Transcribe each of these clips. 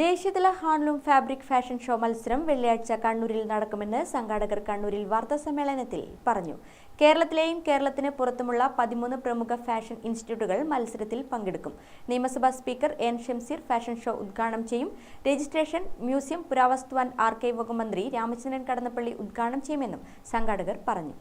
ദേശീയതല handloom fabric fashion show മത്സരം വെള്ളിയാഴ്ച കണ്ണൂരിൽ നടക്കുമെന്ന് സംഘാടകർ കണ്ണൂരിൽ വാർത്താസമ്മേളനത്തിൽ പറഞ്ഞു. കേരളത്തിലെയും കേരളത്തിന് പുറത്തുമുള്ള പതിമൂന്ന് പ്രമുഖ ഫാഷൻ ഇൻസ്റ്റിറ്റ്യൂട്ടുകൾ മത്സരത്തിൽ പങ്കെടുക്കും. നിയമസഭാ speaker N Shamseer fashion show ഉദ്ഘാടനം ചെയ്യും. രജിസ്ട്രേഷൻ മ്യൂസിയം പുരാവസ്തു ആൻഡ് ആർക്കൈവ് വകുപ്പ് മന്ത്രി രാമചന്ദ്രൻ കടന്നപ്പള്ളി ഉദ്ഘാടനം ചെയ്യുമെന്നും സംഘാടകർ പറഞ്ഞു.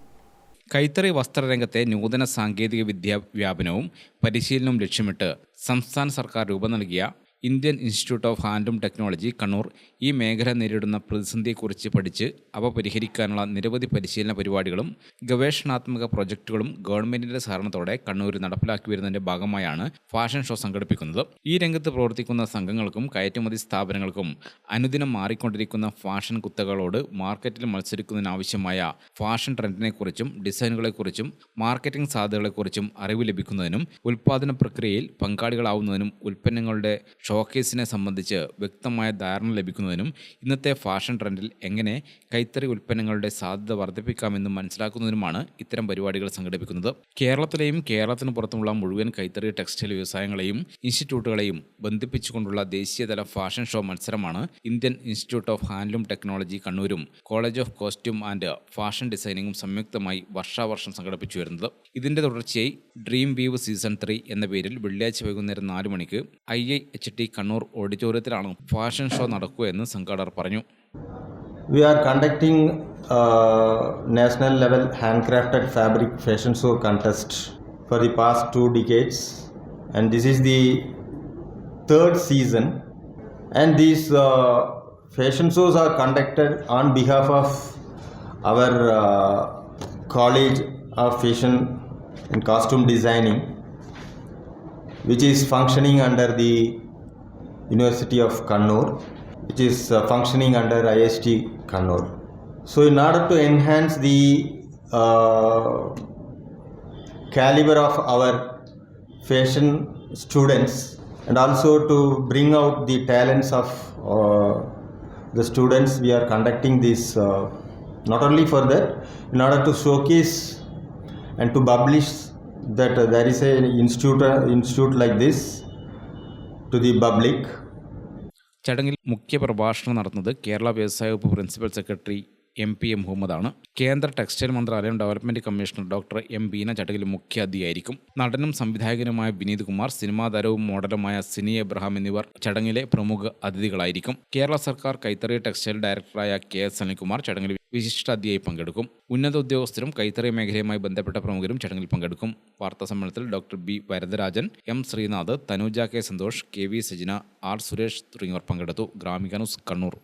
കൈത്തറി വസ്ത്രരംഗത്തെ നൂതന സാങ്കേതിക വിദ്യാ വ്യാപനവും പരിശീലനവും ലക്ഷ്യമിട്ട് സംസ്ഥാന സർക്കാർ രൂപം നൽകിയ Indian institute of handloom technology Kannur ഈ മേഖല നേരിടുന്ന പ്രതിസന്ധിയെക്കുറിച്ച് പഠിച്ച് അവ പരിഹരിക്കാനുള്ള നിരവധി പരിശീലന പരിപാടികളും ഗവേഷണാത്മക പ്രൊജക്ടുകളും ഗവൺമെന്റിന്റെ സഹകരണത്തോടെ കണ്ണൂരിൽ നടപ്പിലാക്കി വരുന്നതിന്റെ ഭാഗമായാണ് ഫാഷൻ ഷോ സംഘടിപ്പിക്കുന്നത്. ഈ രംഗത്ത് പ്രവർത്തിക്കുന്ന സംഘങ്ങൾക്കും കയറ്റുമതി സ്ഥാപനങ്ങൾക്കും അനുദിനം മാറിക്കൊണ്ടിരിക്കുന്ന ഫാഷൻ കുത്തകളോട് മാർക്കറ്റിൽ മത്സരിക്കുന്നതിനാവശ്യമായ ഫാഷൻ ട്രെൻഡിനെക്കുറിച്ചും ഡിസൈനുകളെക്കുറിച്ചും മാർക്കറ്റിംഗ് സാധ്യതകളെക്കുറിച്ചും അറിവ് ലഭിക്കുന്നതിനും ഉൽപ്പാദന പ്രക്രിയയിൽ പങ്കാളികളാവുന്നതിനും ഉൽപ്പന്നങ്ങളുടെ ഷോക്കേസിനെ സംബന്ധിച്ച് വ്യക്തമായ ധാരണ ലഭിക്കുന്നതിനും ഇന്നത്തെ ഫാഷൻ ട്രെൻഡിൽ എങ്ങനെ കൈത്തറി ഉൽപ്പന്നങ്ങളുടെ സാധ്യത വർദ്ധിപ്പിക്കാമെന്നും മനസ്സിലാക്കുന്നതിനുമാണ് ഇത്തരം പരിപാടികൾ സംഘടിപ്പിക്കുന്നത്. കേരളത്തിലെയും കേരളത്തിന് പുറത്തുമുള്ള മുഴുവൻ കൈത്തറി ടെക്സ്റ്റൈൽ വ്യവസായങ്ങളെയും ഇൻസ്റ്റിറ്റ്യൂട്ടുകളെയും ബന്ധിപ്പിച്ചുകൊണ്ടുള്ള ദേശീയതല ഫാഷൻ ഷോ മത്സരമാണ് Indian institute of handloom technology കണ്ണൂരും college of costume and fashion ഡിസൈനിങ്ങും സംയുക്തമായി വർഷാവർഷം സംഘടിപ്പിച്ചു വരുന്നത്. ഇതിന്റെ തുടർച്ചയായി ഡ്രീം വീവ് സീസൺ ത്രീ എന്ന പേരിൽ വെള്ളിയാഴ്ച വൈകുന്നേരം നാല് മണിക്ക് I I H T Kannur ഓഡിറ്റോറിയത്തിലാണ് ഫാഷൻ ഷോ നടക്കുക എന്ന് സംഘാടകർ പറഞ്ഞു conducting uh, national level handcrafted fabric fashion show contest for the past two decades, and this is the third season. And these uh, fashion shows are conducted on behalf of our uh, College of Fashion and Costume Designing, which is functioning under the University of Kannur, which is uh, functioning under IST Kannur. So, in order to enhance the uh, caliber of our fashion students and also to bring out the talents of uh, the students, we are conducting this uh, not only for that, in order to showcase and to publish that uh, there is a institute, uh, institute like this to the public ചടങ്ങിൽ മുഖ്യ പ്രഭാഷണം നടത്തുന്നത് കേരള വ്യവസായ വകുപ്പ് principal secretary M P M മുഹമ്മദാണ്. കേന്ദ്ര textile മന്ത്രാലയം development commissioner doctor M Beena ചടങ്ങിൽ മുഖ്യ അതിഥിയായിരിക്കും നടനും സംവിധായകനുമായ വിനീത് കുമാർ സിനിമാ താരവും മോഡലുമായ സിനി എബ്രഹാം എന്നിവർ ചടങ്ങിലെ പ്രമുഖ അതിഥികളായിരിക്കും. കേരള സർക്കാർ കൈത്തറി ടെക്സ്റ്റൈൽ ഡയറക്ടറായ കെ എസ് അനിൽകുമാർ ചടങ്ങിൽ വിശിഷ്ടാതിഥിയായി പങ്കെടുക്കും. ഉന്നത ഉദ്യോഗസ്ഥരും കൈത്തറി മേഖലയുമായി ബന്ധപ്പെട്ട പ്രമുഖരും ചടങ്ങിൽ പങ്കെടുക്കും. വാർത്താ സമ്മേളനത്തിൽ doctor B Varadarajan M Srinath Thanuja K Santhosh K V Sajina R Suresh തുടങ്ങിയവർ പങ്കെടുത്തു. ഗ്രാമിക ന്യൂസ് കണ്ണൂർ.